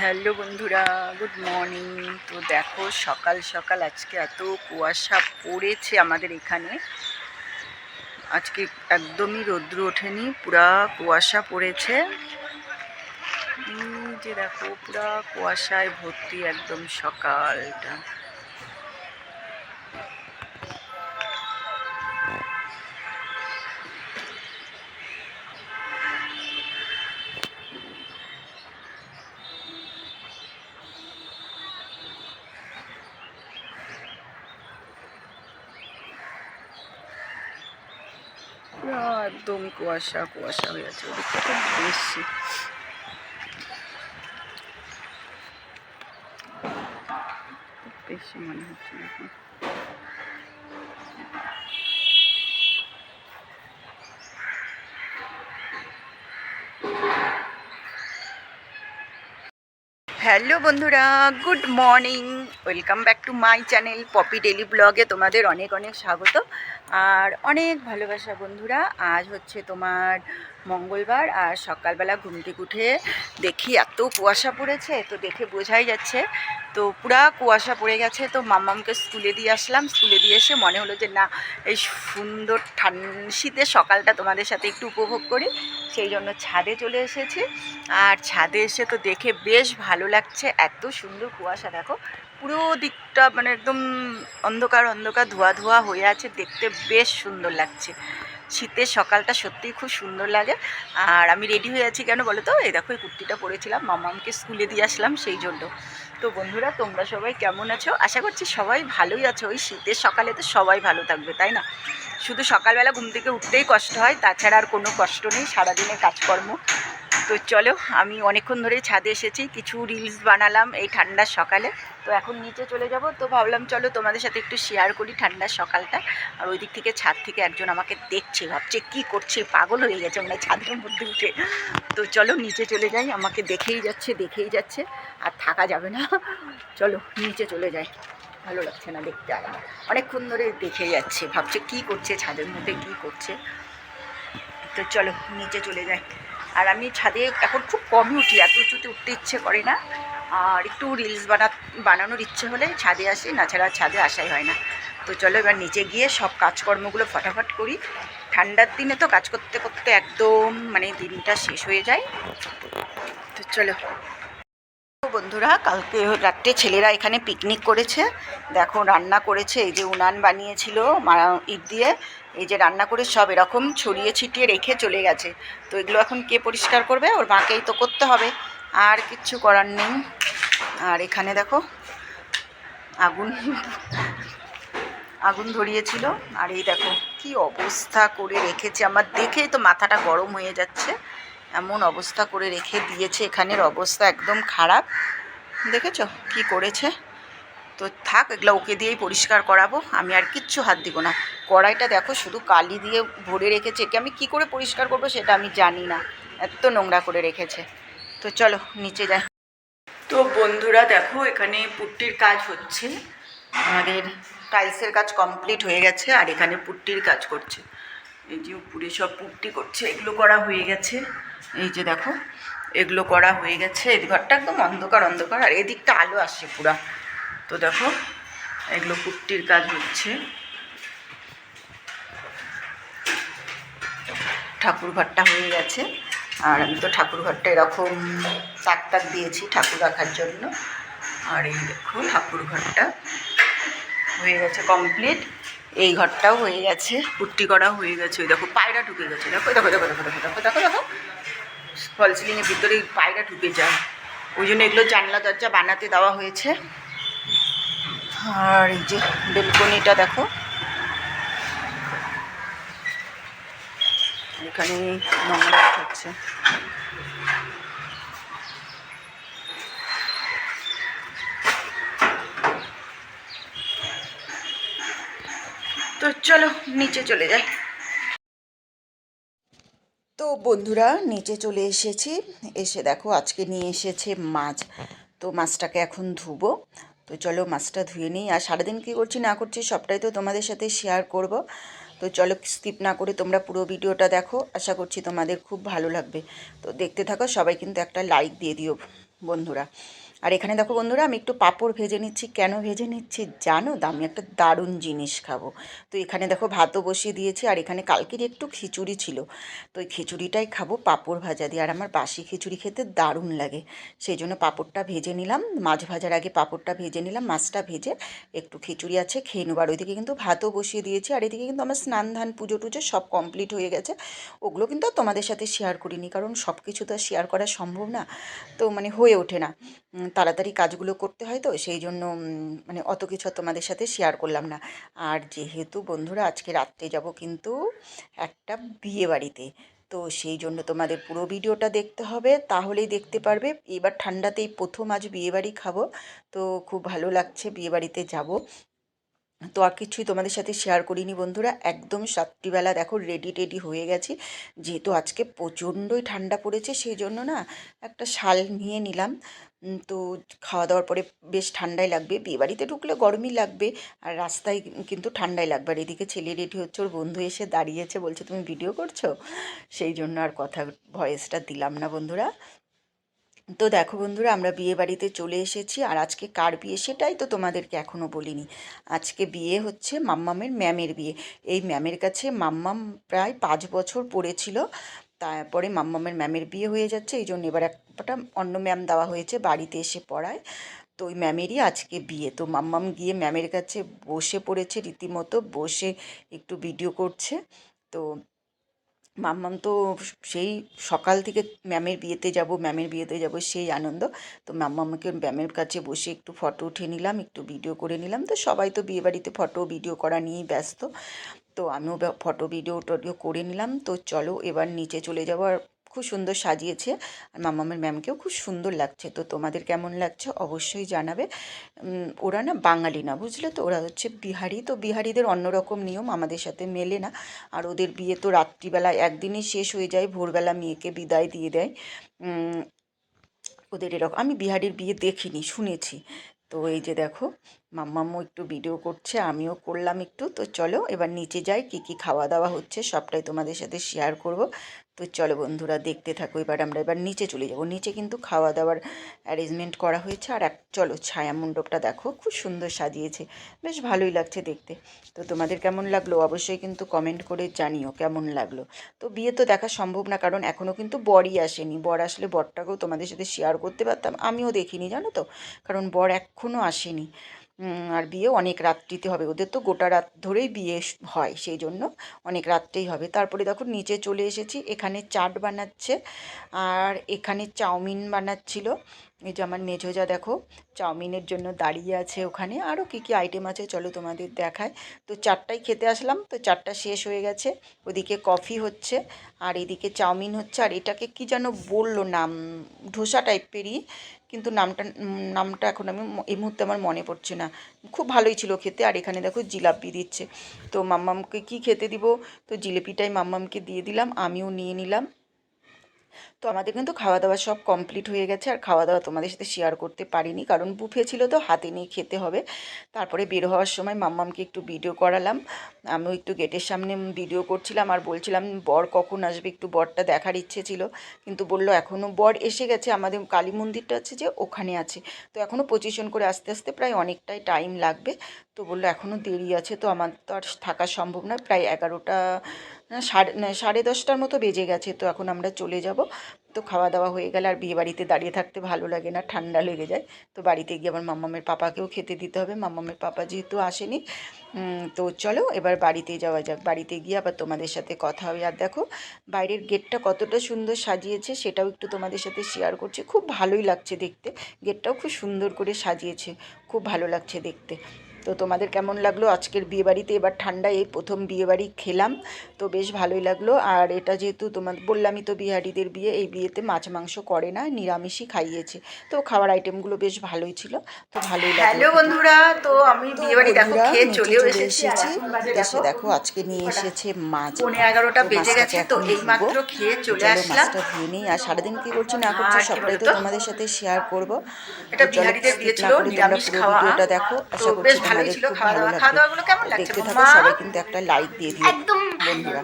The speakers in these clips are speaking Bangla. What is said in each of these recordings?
হ্যালো বন্ধুরা গুড মর্নিং তো দেখো, সকাল সকাল আজকে এত কুয়াশা পড়েছে আমাদের এখানে। আজকে একদমই রৌদ্র ওঠেনি, পুরা কুয়াশা পড়েছে। যে দেখো, পুরা কুয়াশায় ভর্তি একদম সকালটা। একদম কুয়াশা কুয়াশা হয়ে আছে ওদিকটা খুব বেশি বেশি মনে হচ্ছে হ্যালো বন্ধুরা, good morning, welcome back to my channel Poppy daily ব্লগে তোমাদের অনেক অনেক স্বাগত। আর অনেক ভালোবাসা বন্ধুরা, আজ হচ্ছে তোমার মঙ্গলবার আর সকালবেলা ঘুম থেকে উঠে দেখি এত কুয়াশা পড়েছে, তো দেখে বোঝাই যাচ্ছে। তো পুরা কুয়াশা পড়ে গেছে, তো মাম্মামকে স্কুলে দিয়ে আসলাম। স্কুলে দিয়ে এসে মনে হলো যে, না, এই সুন্দর ঠান, শীতের সকালটা তোমাদের সাথে একটু উপভোগ করি। সেই জন্য ছাদে চলে এসেছি। আর ছাদে এসে তো দেখে বেশ ভালো লাগছে, এত সুন্দর কুয়াশা, দেখো। পুরো দিকটা মানে একদম অন্ধকার অন্ধকার ধোয়া ধোয়া হয়ে আছে। দেখতে বেশ সুন্দর লাগছে। শীতের সকালটা সত্যিই খুব সুন্দর লাগে। আর আমি রেডি হয়ে আছি কেন বলো তো? এই দেখো, এই কুর্তিটা পরেছিলাম। মামামকে স্কুলে দিয়ে আসলাম সেই জন্য। তো বন্ধুরা, তোমরা সবাই কেমন আছো? আশা করছি সবাই ভালোই আছো। ওই শীতের সকালে তো সবাই ভালো থাকবে, তাই না? শুধু সকালবেলা ঘুম থেকে উঠতেই কষ্ট হয়। তাছাড়া আর কোনো কষ্ট নেই। সারাদিনের কাজকর্ম। তো চলো, আমি অনেকক্ষণ ধরে ছাদে এসেছি, কিছু রিলস বানালাম এই ঠান্ডার সকালে। তো এখন নিচে চলে যাব, তো ভাবলাম চলো তোমাদের সাথে একটু শেয়ার করি ঠান্ডার সকালটা। আর ওই দিক থেকে ছাদ থেকে একজন আমাকে দেখছে, ভাবছে কি করছে, পাগল হয়ে গেছে মানে ছাদের মধ্যে উঠে। তো চলো নিচে চলে যাই, আমাকে দেখেই যাচ্ছে দেখেই যাচ্ছে, আর থাকা যাবে না। চলো নিচে চলে যাই, ভালো লাগছে না দেখতে আর অনেকক্ষণ ধরে দেখে যাচ্ছে, ভাবছে কি করছে, ছাদের মধ্যে কি করছে। তো চলো নিচে চলে যাই। আর আমি ছাদে এখন খুব কমই উঠি, এত উঁচুতে উঠতে ইচ্ছে করে না। আর একটু রিলস বানা, বানানোর ইচ্ছে হলে ছাদে আসি না ছাড়া ছাদে আসাই হয় না। তো চলো এবার নিচে গিয়ে সব কাজকর্মগুলো ফটাফট করি। ঠান্ডার দিনে তো কাজ করতে করতে একদম মানে দিনটা শেষ হয়ে যায়। তো চলো। বন্ধুরা, কালকে রাত্রে ছেলেরা এখানে পিকনিক করেছে। দেখো, রান্না করেছে, এই যে উনান বানিয়েছিল মারা ইট দিয়ে। এই যে রান্না করে সব এরকম ছড়িয়ে ছিটিয়ে রেখে চলে গেছে। তো এগুলো এখন কে পরিষ্কার করবে? ওর মাকেই তো করতে হবে। আর কিচ্ছু করার নেই। আর এখানে দেখো, আগুন আগুন ধরিয়েছিল। আর এই দেখো, কি অবস্থা করে রেখেছে। আমার দেখেই তো মাথাটা গরম হয়ে যাচ্ছে। এমন অবস্থা করে রেখে দিয়েছে। এখানের অবস্থা একদম খারাপ। দেখেছ কি করেছে? তো থাক, এগুলো ওকে দিয়েই পরিষ্কার করাবো। আমি আর কিচ্ছু হাত দিব না। কড়াইটা দেখো, শুধু কালি দিয়ে ভরে রেখেছে। একে আমি কি করে পরিষ্কার করব সেটা আমি জানি না। এত নোংরা করে রেখেছে। তো চলো, নিচে যাই। তো বন্ধুরা দেখো, এখানে পুট্টির কাজ হচ্ছে। আমাদের টাইলসের কাজ কমপ্লিট হয়ে গেছে আর এখানে পুট্টির কাজ করছে। এই যে উপরে সব পুট্টি করছে, এগুলো করা হয়ে গেছে। এই যে দেখো এগুলো করা হয়ে গেছে। এই ঘরটা একদম অন্ধকার অন্ধকার। আর এদিকটা আলো আসছে পুরা। তো দেখো, এগুলো কুট্টির কাজ হচ্ছে। ঠাকুর ঘরটা হয়ে গেছে। আর আমি তো ঠাকুর ঘরটা এরকম তাক তাক দিয়েছি ঠাকুর রাখার জন্য। আর এই দেখো, ঠাকুর ঘরটা হয়ে গেছে কমপ্লিট এই ঘরটাও হয়ে গেছে, পুট্টি করা হয়ে গেছে। ওই দেখো, পায়রা ঢুকে গেছে। দেখো দেখো দেখো দেখো দেখো দেখো দেখো দেখো। ফল সিলিংয়ের ভিতরে পায়রা ঢুকে যায়। ওই জন্য এগুলো জানলা, দরজা বানাতে দেওয়া হয়েছে। আর এই যে বেলকনিটা দেখো। এখানে নোংরা হচ্ছে। তো চলো, নিচে চলে তো বন্ধুরা, নিচে চলে এসেছি। এসে দেখো, আজকে নিয়ে এসেছে মাছ। তো মাছটাকে এখন ধুবো। তো চলো মাছটা ধুয়ে নিই। আর সারাদিন কী করছি, না করছি, সবটাই তো তোমাদের সাথে শেয়ার করব। তো চলো স্কিপ না করে তোমরা পুরো ভিডিওটা দেখো। আশা করছি তোমাদের খুব ভালো লাগবে। তো দেখতে থাকো, সবাই কিন্তু একটা লাইক দিয়ে দিও বন্ধুরা। আর এখানে দেখো বন্ধুরা, আমি একটু পাঁপড় ভেজে নিচ্ছি। কেন ভেজে নিচ্ছি? জানো? আমি একটা দারুণ জিনিস খাব। তো এখানে দেখো ভাতও বসিয়ে দিয়েছি, আর এখানে কালকের একটু খিচুড়ি ছিল। তো ওই খিচুড়িটাই খাব পাঁপড় ভাজা দিয়ে। আর আমার বাসি খিচুড়ি খেতে দারুণ লাগে। সেই জন্য পাঁপড়টা ভেজে নিলাম। মাছ ভাজার আগে পাঁপড়টা ভেজে নিলাম, মাছটা ভেজে একটু খিচুড়ি আছে, খেয়ে নেব। আর ওইদিকে কিন্তু ভাতও বসিয়ে দিয়েছি। আর এদিকে কিন্তু আমার স্নান ধান পুজো টুজো সব কমপ্লিট হয়ে গেছে। ওগুলো কিন্তু তোমাদের সাথে শেয়ার করিনি, কারণ সব কিছু তো শেয়ার করা সম্ভব না। তো মানে হয়ে ওঠে না। তাড়াতাড়ি কাজগুলো করতে হয় তো, সেই জন্য মানে অত কিছু তোমাদের সাথে শেয়ার করলাম না। আর যেহেতু বন্ধুরা, আজকে রাত্রে যাব কিন্তু একটা বিয়ে বাড়িতে। তো সেই জন্য তোমাদের পুরো ভিডিওটা দেখতে হবে, তাহলেই দেখতে পারবে। এবার ঠান্ডাতেই প্রথম আজ বিয়েবাড়ি খাব। তো খুব ভালো লাগছে বিয়েবাড়িতে যাব। তো আর কিছুই তোমাদের সাথে শেয়ার করিনি বন্ধুরা। একদম সাতটিবেলা দেখো রেডি টেডি হয়ে গেছি। যেহেতু আজকে প্রচণ্ডই ঠান্ডা পড়েছে, সেই জন্য না একটা শাল নিয়ে নিলাম। তো খাওয়া দাওয়ার পরে বেশ ঠান্ডাই লাগবে। বিয়েবাড়িতে ঢুকলে গরমই লাগবে আর রাস্তায় কিন্তু ঠান্ডাই লাগবে আর এদিকে ছেলে রেডি হচ্ছে, ওর বন্ধু এসে দাঁড়িয়েছে, বলছে, তুমি ভিডিও করছ? সেই জন্য আর কথা ভয়েসটা দিলাম না বন্ধুরা। তো দেখো বন্ধুরা, আমরা বিয়ে বাড়িতে চলে এসেছি আর আজকে কার বিয়ে সেটাই তো তোমাদেরকে এখনও বলিনি। আজকে বিয়ে হচ্ছে মাম্মামের ম্যামের বিয়ে। এই ম্যামের কাছে মাম্মাম প্রায় পাঁচ বছর পড়েছিল, তারপরে মাম্মামের ম্যামের বিয়ে হয়ে যাচ্ছে, এই জন্য এবার একটা অন্য ম্যাম দেওয়া হয়েছে বাড়িতে এসে পড়ায়। তো ওই ম্যামেরই আজকে বিয়ে। তো মাম্মাম গিয়ে ম্যামের কাছে বসে পড়েছে রীতিমতো, বসে একটু ভিডিও করছে। তো মাম্মাম তো সেই সকাল থেকে ম্যামের বিয়েতে যাব, ম্যামের বিয়েতে যাব, সেই আনন্দ। তো মাম্মামকে ম্যামের কাছে বসে একটু ফটো উঠে নিলাম, একটু ভিডিও করে নিলাম। তো সবাই তো বিয়েবাড়িতে ফটো ভিডিও করা নিয়েই ব্যস্ত। তো আমিও ফটো ভিডিও টডিও করে নিলাম। তো চলো এবার নিচে চলে যাব আর খুব সুন্দর সাজিয়েছে। আর মাম্মামের ম্যামকেও খুব সুন্দর লাগছে। তো তোমাদের কেমন লাগছে অবশ্যই জানাবে। ওরা না বাঙালি না, বুঝলে তো? ওরা হচ্ছে বিহারি। তো বিহারিদের অন্যরকম নিয়ম, আমাদের সাথে মেলে না। আর ওদের বিয়ে তো রাত্রিবেলা একদিনই শেষ হয়ে যায়, ভোরবেলা মেয়েকে বিদায় দিয়ে দেয়। ওদের এরকম, আমি বিহারির বিয়ে দেখিনি, শুনেছি। তো এই যে দেখো মাম্মাম্মু একটু ভিডিও করছে, আমিও করলাম একটু। তো চলো, এবার নিচে যাই, কি কি খাওয়া দাওয়া হচ্ছে সবটাই তোমাদের সাথে শেয়ার করব। তো চলো বন্ধুরা, দেখতে থাকো, এবার আমরা এবার নিচে চলে যাব। নিচে কিন্তু খাওয়া দাওয়ার অ্যারেঞ্জমেন্ট করা হয়েছে। আর এক চলো, ছায়া মণ্ডপটা দেখো, খুব সুন্দর সাজিয়েছে। বেশ ভালোই লাগছে দেখতে। তো তোমাদের কেমন লাগল? অবশ্যই কিন্তু কমেন্ট করে জানিও, কেমন লাগল? তো বিয়ে তো দেখা সম্ভব না, কারণ এখনও কিন্তু বরই আসেনি। বর আসলে বরটাকেও তোমাদের সাথে শেয়ার করতে পারতাম, আমিও দেখিনি, জানো তো? কারণ বর এখনও আসেনি। আর বিয়ে অনেক রাত্রিতে হবে। ওদের তো গোটা রাত ধরেই বিয়ে হয়, সেই জন্য অনেক রাত্রেই হবে। তারপরে দেখো নিচে চলে এসেছি, এখানে চাট বানাচ্ছে আর এখানে চাউমিন বানাচ্ছিল। এই যে আমার মেঝোজা দেখো, চাউমিনের জন্য দাঁড়িয়ে আছে ওখানে। আরও কী কী আইটেম আছে চলো তোমাদের দেখায় তো চারটাই খেতে আসলাম, তো চারটা শেষ হয়ে গেছে। ওদিকে কফি হচ্ছে আর এদিকে চাউমিন হচ্ছে। আর এটাকে কি যেন বলল নাম, ধোসা টাইপেরই কিন্তু নামটা নামটা এখন আমি এই মুহূর্তে আমার মনে পড়ছে না। খুব ভালোই ছিল খেতে। আর এখানে দেখো জিলাপি দিচ্ছে। তো মাম্মামকে কি খেতে দিব? তো জিলিপিটাই মাম্মামকে দিয়ে দিলাম। আমিও নিয়ে নিলাম। তো আমাদের কিন্তু খাওয়া দাওয়া সব কমপ্লিট হয়ে গেছে। আর খাওয়া দাওয়া তোমাদের সাথে শেয়ার করতে পারিনি। কারণ বুফে ছিল তো, হাতে নিয়ে খেতে হবে। তারপরে বের হওয়ার সময় মাম্মামকে একটু ভিডিও করালাম। আমিও একটু গেটের সামনে ভিডিও করছিলাম আর বলছিলাম, বর কখন আসবে? একটু বরটা দেখার ইচ্ছে ছিল। কিন্তু বলল এখনও বর এসে গেছে। আমাদের কালী মন্দিরটা আছে যে, ওখানে আছে। তো এখনও পজিশন করে আস্তে আস্তে প্রায় অনেকটাই টাইম লাগবে। তো বলল এখনও দেরি আছে তো, আমার তো আর থাকা সম্ভব নয়। প্রায় এগারোটা সাড়ে সাড়ে দশটার মতো বেজে গেছে, তো এখন আমরা চলে যাব। তো খাওয়া দাওয়া হয়ে গেলে আর বিয়ে বাড়িতে দাঁড়িয়ে থাকতে ভালো লাগে না, ঠান্ডা লেগে যায়। তো বাড়িতে গিয়ে আবার মাম্মামের পাপাকেও খেতে দিতে হবে। মাম্মামের পাপা যেহেতু আসেনি তো চলো এবার বাড়িতে যাওয়া যাক। বাড়িতে গিয়ে আবার তোমাদের সাথে কথা হবে। আর দেখো, বাইরের গেটটা কতটা সুন্দর সাজিয়েছে, সেটাও একটু তোমাদের সাথে শেয়ার করছি। খুব ভালোই লাগছে দেখতে। গেটটাও খুব সুন্দর করে সাজিয়েছে। খুব ভালো লাগছে দেখতে। তো তোমাদের কেমন লাগল? আজকের বিয়েবাড়িতে এবার ঠান্ডায় এই প্রথম বিয়েবাড়ি খেলাম তো বেশ ভালোই লাগল। আর এটা যেহেতু তোমার বললামই তো বিহারিদের বিয়ে এই বিয়েতে মাছ মাংস করে না নিরামিষই খাইয়েছে। তো খাবার আইটেমগুলো বেশ ভালোই ছিল তো ভালোই লাগল। হ্যালো বন্ধুরা তো আমি বিয়েবাড়ি দেখো খেয়ে চলেও এসেছি। এসে দেখো দেখো আজকে নিয়ে এসেছে মাছ। এগারোটা বেজে গেছে তো এই। মাত্র খেয়ে চলে আসলাম। মাছটা ধুয়ে নিই। আর সারাদিন কি করছি না করছি সবটাই তো তোমাদের সাথে শেয়ার করব। এটা বিহারিদের বিয়ে ছিল, নিরামিষ খাওয়া। দেখো আশা করছি তোমাদের ছিল খুব খাওয়া ভালো দাওয়া। লাগবে দাওয়া গুলো কেমন লাগছে দেখতে থাকো সবাই কিন্তু একটা লাইক দিয়ে দিও একদম। বন্ধুরা।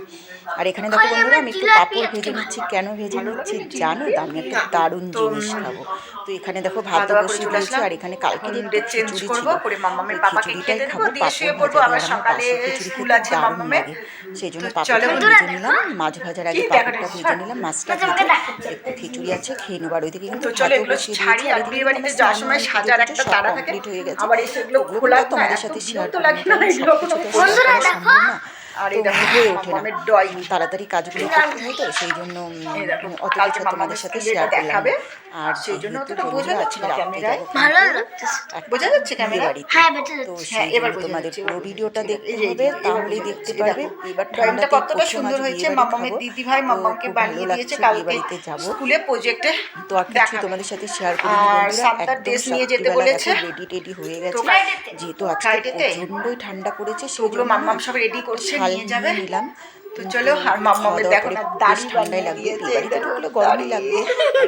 আর এখানে দেখো বন্ধুরা আমি একটু পাঁপড় ভেজে নিচ্ছি। কেন ভেজে নিচ্ছি? জানো আমি একটা দারুণ জিনিস খাব। তো এখানে দেখো ভাত বসিয়ে দিয়েছি আর এখানে কালকে চেঞ্জ খিচুড়ি করব ছিল। খিচুড়িটাই খাব, দিয়ে পাঁপড় শুয়ে ভাজা পড়ব আবার আমার সকালে খিচুড়ি স্কুল খেতে আছে দারুণ লাগে। সেই জন্য পাঁপড়টা ভেজে নিলাম মাছ ভাজার আগে পাঁপড়টা ভেজে নিলাম মাছটা ভেজে একটু খিচুড়ি আছে খেয়ে নেবার ওইদিকে কিন্তু ভাতও বসিয়ে দিয়েছি, আর এদিকে আমার যাওয়ার স্নান সময় পুজো সাজার একটা সব থাকে। হয়ে গেছে। ওগুলো তোমাদের সাথে শেয়ার করব সব কিছু তো সম্ভব না আর হয়ে ওঠে না। তাড়াতাড়ি কাজগুলো করতে হয় তো সেই জন্য অত কিছু তোমাদের সাথে শেয়ার করলাম। আর সেই জন্য অতটা বোঝা যাচ্ছে না ক্যামেরায়। ভালো কিন্তু বোঝা যাচ্ছে? বাড়িতে। হ্যাঁ, তো হ্যাঁ, সেই এবার তোমাদের পুরো ভিডিওটা দেখতে হবে তাহলেই দেখতে পারবে। এবার ড্রয়িংটা কতটা সুন্দর হয়েছে দিদি ভাই খুব। বানিয়ে দিয়েছে কালকে যাব। স্কুলে প্রজেক্টে তো আর কিছু তোমাদের সাথে শেয়ার করি আর সাতটার dress নিয়ে যেতে বলেছে। রেডি টেডি হয়ে গেছে যেহেতু আজকে ঠান্ডা পড়েছে সেগুলো মাম্মাম সব রেডি করছে নিয়ে নিলাম। তো চলো আর মাম্মামের খাওয়া দাওয়া দেখো না দাড়ি ঠান্ডাই লাগবে। বিয়ে বাড়িতে ঢুকলে গরমই লাগবে। আর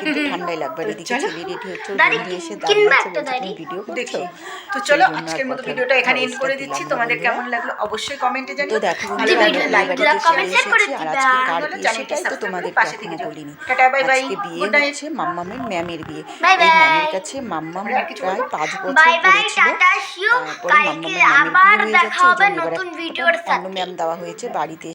কিন্তু ঠান্ডাই লাগবে এদিকে চলো। ছেলে রেডি হচ্ছে এসে দাঁড়িয়ে আছে ভিডিও দেখি। তো চলো আজকের মতো ভিডিওটা এখানে এন্ড করে দিচ্ছি। তোমাদের কেমন লাগল অবশ্যই কমেন্টে জানিও। তো দেখো ভালো লাগলে লাইক চলে share করে আর সেটাই তো তোমাদের পাশে থেকে। বলিনি টাটা, bye, আজকে বিয়ে. হচ্ছে মাম্মামের ম্যামের বিয়ে। এই ম্যামের কাছে মাম্মাম আর প্রায়? পাঁচ বছর বাই বাই টাটা কালকে আবার দেখা হবে নতুন ভিডিওর সাথে ম্যাম দেওয়া হয়েছে বাড়িতে